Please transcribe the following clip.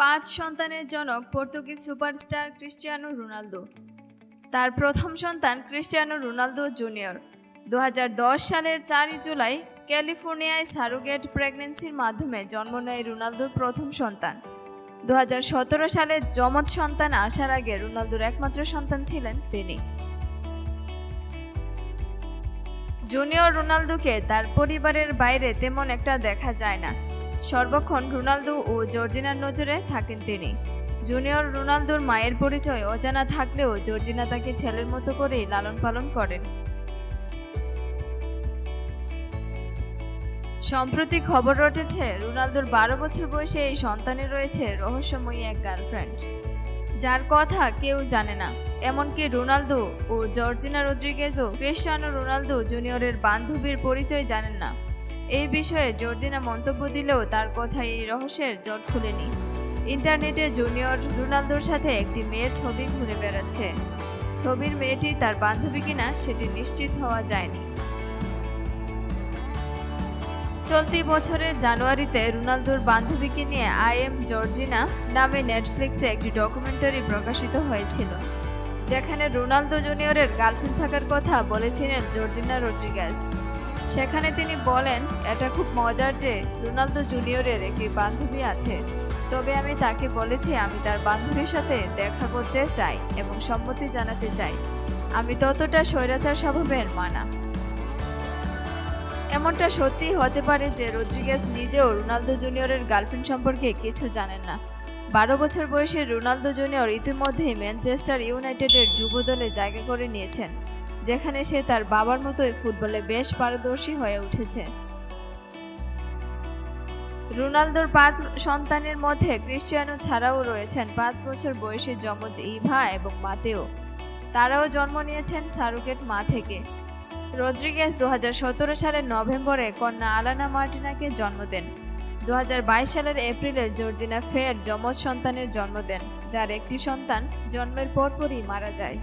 পাঁচ সন্তানের জনক পর্তুগিজ সুপারস্টার ক্রিস্টিয়ানো রোনালদো। তার প্রথম সন্তান ক্রিস্টিয়ানো রোনালদো জুনিয়র। দু হাজার দশ সালের চারই জুলাই ক্যালিফোর্নিয়ায় সারোগেট প্রেগনেন্সির মাধ্যমে জন্ম নেয় রোনালদোর প্রথম সন্তান। দু হাজার সতেরো সালে যমজ সন্তান আসার আগে রোনালদোর একমাত্র সন্তান ছিলেন তিনি। জুনিয়র রোনালদোকে তার পরিবারের বাইরে তেমন একটা দেখা যায় না। সর্বক্ষণ রোনালদো ও জর্জিনার নজরে থাকেন তিনি। জুনিয়র রোনালদোর মায়ের পরিচয় অজানা থাকলেও জর্জিনা তাকে ছেলের মতো করেই লালন পালন করেন। সম্প্রতি খবর রটেছে, রোনালদোর বারো বছর বয়সে এই সন্তানের রয়েছে রহস্যময়ী এক গার্লফ্রেন্ড। যার কথা কেউ জানে না, এমনকি রোনালদো ও জর্জিনা রদ্রিগেজও ক্রিস্টিয়ানো রোনালদো জুনিয়রের বান্ধবীর পরিচয় জানেন না। এই বিষয়ে জর্জিনা মন্তব্য দিলেও তার কথায় এই রহস্যের জট খুলেনি। ইন্টারনেটে জুনিয়র রোনালদোর সাথে একটি মেয়ের ছবি ঘুরে বেড়াচ্ছে। ছবির মেয়েটি তার বান্ধবী কিনা সেটি নিশ্চিত হওয়া যায়নি। চলতি বছরের জানুয়ারিতে রোনালদোর বান্ধবীকে নিয়ে আই এম জর্জিনা নামে নেটফ্লিক্সে একটি ডকুমেন্টারি প্রকাশিত হয়েছিল, যেখানে রোনালদো জুনিয়রের গার্লফ্রেন্ড থাকার কথা বলেছিলেন জর্জিনা রড্রিগাস সেখানে তিনি বলেন, এটা খুব মজার যে রোনালদো জুনিয়রের একটি বান্ধবী আছে। তবে আমি তাকে বলেছি আমি তার বান্ধবীর সাথে দেখা করতে চাই এবং সম্মতি জানাতে চাই। আমি ততটা স্বৈরাচার স্বভাবের মানা। এমনটা সত্যি হতে পারে যে রদ্রিগেজ নিজেও রোনালদো জুনিয়রের গার্লফ্রেন্ড সম্পর্কে কিছু জানেন না। বারো বছর বয়সে রোনালদো জুনিয়র ইতিমধ্যেই ম্যানচেস্টার ইউনাইটেডের যুব দলে জায়গা করে নিয়েছেন। যেখানে সে তার বাবার মতোই ফুটবলে বেশ পারদর্শী হয়ে উঠেছে। রোনালদোর পাঁচ সন্তানের মধ্যে ক্রিস্টিয়ানো ছাড়াও রয়েছেন পাঁচ বছর বয়সী যমজ ইভা এবং মাতেও। তারাও জন্ম নিয়েছেন সারুকেট মা থেকে। রদ্রিগেজ দু সালের নভেম্বরে কন্যা আলানা মার্টিনাকে জন্ম দেন। দু হাজার বাইশ সালের এপ্রিলে জর্জিনা ফের যমজ সন্তানের জন্ম দেন, যার একটি সন্তান জন্মের পরপরই মারা যায়।